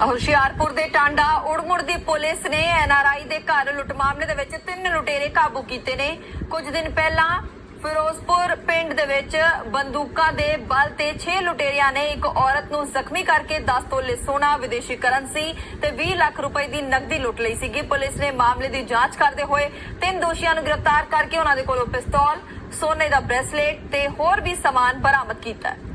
ਹੁਸ਼ਿਆਰਪੁਰ ਦੇ ਟਾਂਡਾ ਉੜਮੁੜ ਦੀ ਪੁਲਿਸ ਨੇ ਐਨਆਰਆਈ ਦੇ ਘਰ ਲੁੱਟ ਮਾਮਲੇ ਦੇ ਵਿੱਚ ਤਿੰਨ ਲੁਟੇਰੇ ਕਾਬੂ ਕੀਤੇ ਨੇ। ਕੁਝ ਦਿਨ ਪਹਿਲਾਂ ਫਿਰੋਜ਼ਪੁਰ ਪਿੰਡ ਦੇ ਵਿੱਚ ਬੰਦੂਕਾਂ ਦੇ ਬਲ ਤੇ 6 ਲੁਟੇਰਿਆਂ ਨੇ ਇੱਕ ਔਰਤ ਨੂੰ ਜ਼ਖਮੀ ਕਰਕੇ 10 ਤੋਲੇ ਸੋਨਾ ਵਿਦੇਸ਼ੀ ਕਰੰਸੀ ਤੇ 20 ਲੱਖ ਰੁਪਏ ਦੀ ਨਕਦੀ ਲੁੱਟ ਲਈ ਸੀਗੀ। ਪੁਲਿਸ ਨੇ ਮਾਮਲੇ ਦੀ ਜਾਂਚ ਕਰਦੇ ਹੋਏ ਤਿੰਨ ਦੋਸ਼ੀਆਂ ਨੂੰ ਗ੍ਰਿਫਤਾਰ ਕਰਕੇ ਉਹਨਾਂ ਦੇ ਕੋਲੋਂ ਪਿਸਤੌਲ, ਸੋਨੇ ਦਾ ਬ੍ਰੇਸਲੇਟ ਤੇ ਹੋਰ ਵੀ ਸਮਾਨ ਬਰਾਮਦ ਕੀਤਾ ਹੈ।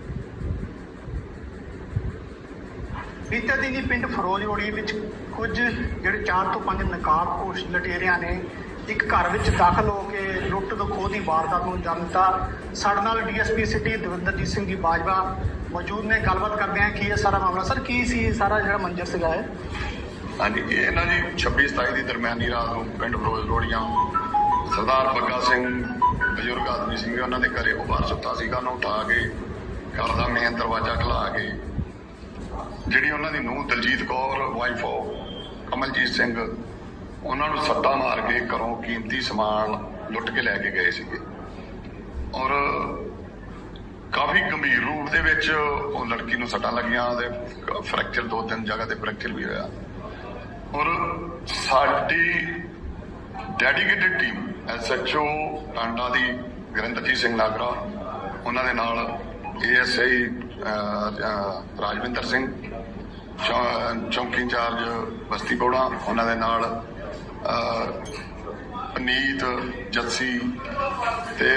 ਬੀਤੇ ਦਿਨੀ ਪਿੰਡ ਫਰੋਜ਼ੋੜੀ ਵਿੱਚ ਕੁਝ ਜਿਹੜੇ 4 ਤੋਂ 5 ਨਕਾਬਪੋਸ਼ ਲਟੇਰਿਆਂ ਨੇ ਇੱਕ ਘਰ ਵਿੱਚ ਦਾਖਲ ਹੋ ਕੇ ਲੁੱਟ ਤੋਂ ਖੋਹ ਦੀ ਵਾਰਦਾਤ ਨੂੰ ਅੰਜਾਮ ਦਿੱਤਾ। ਸਾਡੇ ਨਾਲ ਡੀਐਸਪੀ ਸਿਟੀ ਦਵਿੰਦਰਜੀਤ ਸਿੰਘ ਜੀ ਬਾਜਵਾ ਮੌਜੂਦ ਨੇ। ਗੱਲਬਾਤ ਕਰਦੇ ਹਾਂ ਕਿ ਇਹ ਸਾਰਾ ਮਾਮਲਾ। ਸਰ, ਕੀ ਸੀ ਇਹ ਸਾਰਾ ਜਿਹੜਾ ਮੰਜ਼ਰ ਸੀਗਾ ਇਹ? ਹਾਂਜੀ, ਇਹ ਇਹਨਾਂ ਦੀ 26 27 ਦੀ ਦਰਮਿਆਨੀ ਰਾਤ ਨੂੰ ਪਿੰਡ ਫਰੋਜ਼ ਰੋੜੀਆਂ ਸਰਦਾਰ ਬੱਗਾ ਸਿੰਘ, ਬਜ਼ੁਰਗ ਆਦਮੀ ਸਿੰਘ ਉਹਨਾਂ ਦੇ ਘਰੇ ਉਹ ਬਾਹਰ ਸੁੱਤਾ ਸੀਗਾ। ਉਹਨੂੰ ਉਠਾ ਕੇ ਘਰ ਦਾ ਮੇਨ ਦਰਵਾਜ਼ਾ ਖੁਲਾ ਕੇ ਜਿਹੜੀ ਉਹਨਾਂ ਦੀ ਨੂੰਹ ਦਲਜੀਤ ਕੌਰ ਵਾਈਫ ਆਫ ਕਮਲਜੀਤ ਸਿੰਘ, ਉਹਨਾਂ ਨੂੰ ਸੱਟਾ ਮਾਰ ਕੇ ਘਰੋਂ ਕੀਮਤੀ ਸਮਾਨ ਲੁੱਟ ਕੇ ਲੈ ਕੇ ਗਏ ਸੀਗੇ। ਔਰ ਕਾਫੀ ਗੰਭੀਰ ਰੂਪ ਦੇ ਵਿੱਚ ਉਹ ਲੜਕੀ ਨੂੰ ਸੱਟਾਂ ਲੱਗੀਆਂ, ਉਹਦੇ ਫ੍ਰੈਕਚਰ ਦੋ ਤਿੰਨ ਜਗ੍ਹਾ ਤੇ ਫ੍ਰੈਕਚਰ ਵੀ ਹੋਇਆ। ਔਰ ਸਾਡੀ ਡੈਡੀਕੇਟਿਡ ਟੀਮ ਐਸਐਚਓ ਟਾਂਡਾ ਦੀ ਗਰਿੰਦਰਜੀਤ ਸਿੰਘ ਨਾਗਰਾ, ਉਹਨਾਂ ਦੇ ਨਾਲ ਏਐਸਆਈ ਰਾਜਵਿੰਦਰ ਸਿੰਘ ਚੌ- ਚੌਂਕੀ ਇੰਚਾਰਜ ਬਸਤੀ ਬੋੜਾ ਉਹਨਾਂ ਦੇ ਨਾਲ ਅਹ, ਪਨੀਤ ਜੱਸੀ ਤੇ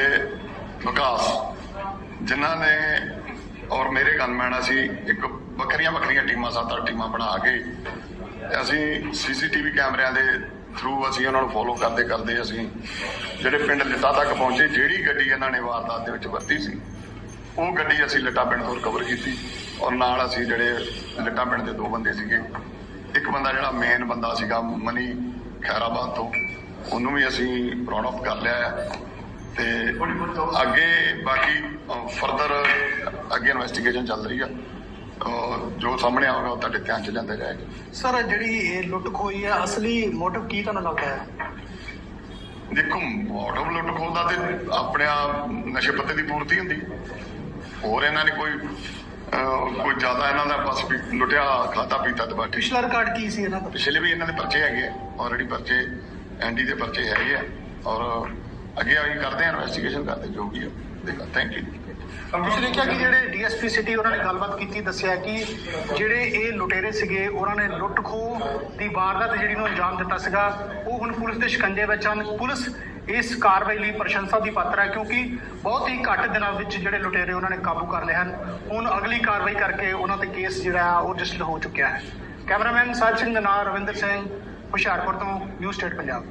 ਵਿਕਾਸ ਜਿਨ੍ਹਾਂ ਨੇ ਔਰ ਮੇਰੇ ਗਨਮੈਨ ਅਸੀਂ ਇੱਕ ਵੱਖਰੀਆਂ ਵੱਖਰੀਆਂ ਟੀਮਾਂ ਸੱਤ ਅੱਠ ਟੀਮਾਂ ਬਣਾ ਕੇ ਤੇ ਅਸੀਂ ਸੀਸੀਟੀਵੀ ਕੈਮਰਿਆਂ ਦੇ ਥਰੂ ਅਸੀਂ ਉਹਨਾਂ ਨੂੰ ਫੋਲੋ ਕਰਦੇ ਕਰਦੇ ਅਸੀਂ ਜਿਹੜੇ ਪਿੰਡ ਲਿੱਟਾ ਤੱਕ ਪਹੁੰਚੇ ਜਿਹੜੀ ਗੱਡੀ ਇਹਨਾਂ ਨੇ ਵਾਰਦਾਤ ਦੇ ਵਿੱਚ ਵਰਤੀ ਸੀ। ਉਹ ਗੱਡੀ ਅਸੀਂ ਲਿੱਟਾ ਪਿੰਡ ਤੋਂ ਰਿਕਵਰ ਕੀਤੀ ਔਰ ਨਾਲ ਅਸੀਂ ਜਿਹੜੇ ਲਿੱਟਾ ਪਿੰਡ ਦੇ ਦੋ ਬੰਦੇ ਸੀਗੇ। ਇੱਕ ਬੰਦਾ ਜਿਹੜਾ ਮੇਨ ਬੰਦਾ ਸੀਗਾ ਮਨੀ ਖੈਰਾਬਾਦ ਤੋਂ। ਉਹਨੂੰ ਵੀ ਅਸੀਂ ਰਾਉਂਡ ਆਫ ਕਰ ਲਿਆ ਹੈ ਤੇ ਅੱਗੇ ਬਾਕੀ ਫਰਦਰ ਅੱਗੇ ਇਨਵੈਸਟੀਗੇਸ਼ਨ ਚੱਲ ਰਹੀ ਆ। ਜੋ ਸਾਹਮਣੇ ਆਊਗਾ ਉਹ ਤੁਹਾਡੇ ਧਿਆਨ ਚ ਲਿਆਂਦਾ ਜਾਏਗਾ। ਸਰ ਜਿਹੜੀ ਇਹ ਲੁੱਟ ਖੋਈ ਹੈ ਅਸਲੀ ਮੋਟਿਵ ਕੀ ਤੁਹਾਨੂੰ ਲੱਗਦਾ ਹੈ? ਦੇਖੋ ਆਟੋ ਲੁੱਟ ਖੋਦਾ ਤੇ ਆਪਣੇ ਆਪ ਨਸ਼ੇ ਪੱਤੇ ਦੀ ਪੂਰਤੀ ਹੁੰਦੀ। ਹੋਰ ਇਹਨਾਂ ਨੇ ਕੋਈ ਕੋਈ ਜ਼ਿਆਦਾ ਇਹਨਾਂ ਦਾ ਬਸ ਵੀ ਲੁੱਟਿਆ ਖਾਤਾ ਪੀਤਾ ਤੇ ਬਾਕੀ ਪਿਛਲਾ ਰਿਕਾਰਡ ਕੀ ਸੀ ਇਹਨਾਂ ਦਾ? ਪਿਛਲੇ ਵੀ ਇਹਨਾਂ ਦੇ ਪਰਚੇ ਹੈਗੇ ਆਲਰੇਡੀ ਪਰਚੇ ਐਨਡੀ ਦੇ ਪਰਚੇ ਹੈਗੇ ਆ ਔਰ ਅੱਗੇ ਅਸੀਂ ਕਰਦੇ ਆ ਇਨਵੈਸਟੀਗੇਸ਼ਨ ਕਰਦੇ ਜੋ ਵੀ ਆ ਦੇਖਾ ਥੈਂਕ ਯੂ ਤੁਸੀਂ ਦੇਖਿਆ ਕਿ ਜਿਹੜੇ ਡੀਐਸਪੀ ਸਿਟੀ ਉਹਨਾਂ ਨੇ ਗੱਲਬਾਤ ਕੀਤੀ ਦੱਸਿਆ ਕਿ ਜਿਹੜੇ ਇਹ ਲੁਟੇਰੇ ਸੀਗੇ ਉਹਨਾਂ ਨੇ ਲੁੱਟ ਖੋਹ ਦੀ ਵਾਰਦਾਤ ਜਿਹੜੀ ਨੂੰ ਅੰਜਾਮ ਦਿੱਤਾ ਸੀਗਾ ਉਹ ਹੁਣ ਪੁਲਿਸ ਦੇ ਸ਼ਿਕੰਜੇ ਵਿੱਚ ਹਨ। ਪੁਲਿਸ ਇਸ ਕਾਰਵਾਈ ਲਈ ਪ੍ਰਸ਼ੰਸਾ ਦੀ ਪਾਤਰ ਹੈ ਕਿਉਂਕਿ ਬਹੁਤ ਹੀ ਘੱਟ ਦਿਨਾਂ ਵਿੱਚ ਜਿਹੜੇ ਲੁਟੇਰੇ ਉਹਨਾਂ ਨੇ ਕਾਬੂ ਕਰ ਲਏ ਹਨ। ਹੁਣ ਅਗਲੀ ਕਾਰਵਾਈ ਕਰਕੇ ਉਹਨਾਂ ਤੇ ਕੇਸ ਜਿਹੜਾ ਹੈ ਉਹ ਰਜਿਸਟਰ ਹੋ ਚੁੱਕਿਆ ਹੈ। ਕੈਮਰਾਮੈਨ ਸਾਹਿਬ ਸਿੰਘ ਦੇ ਨਾਲ ਰਵਿੰਦਰ ਸਿੰਘ ਹੁਸ਼ਿਆਰਪੁਰ ਤੋਂ ਨਿਊ ਸਟੇਟ ਪੰਜਾਬ।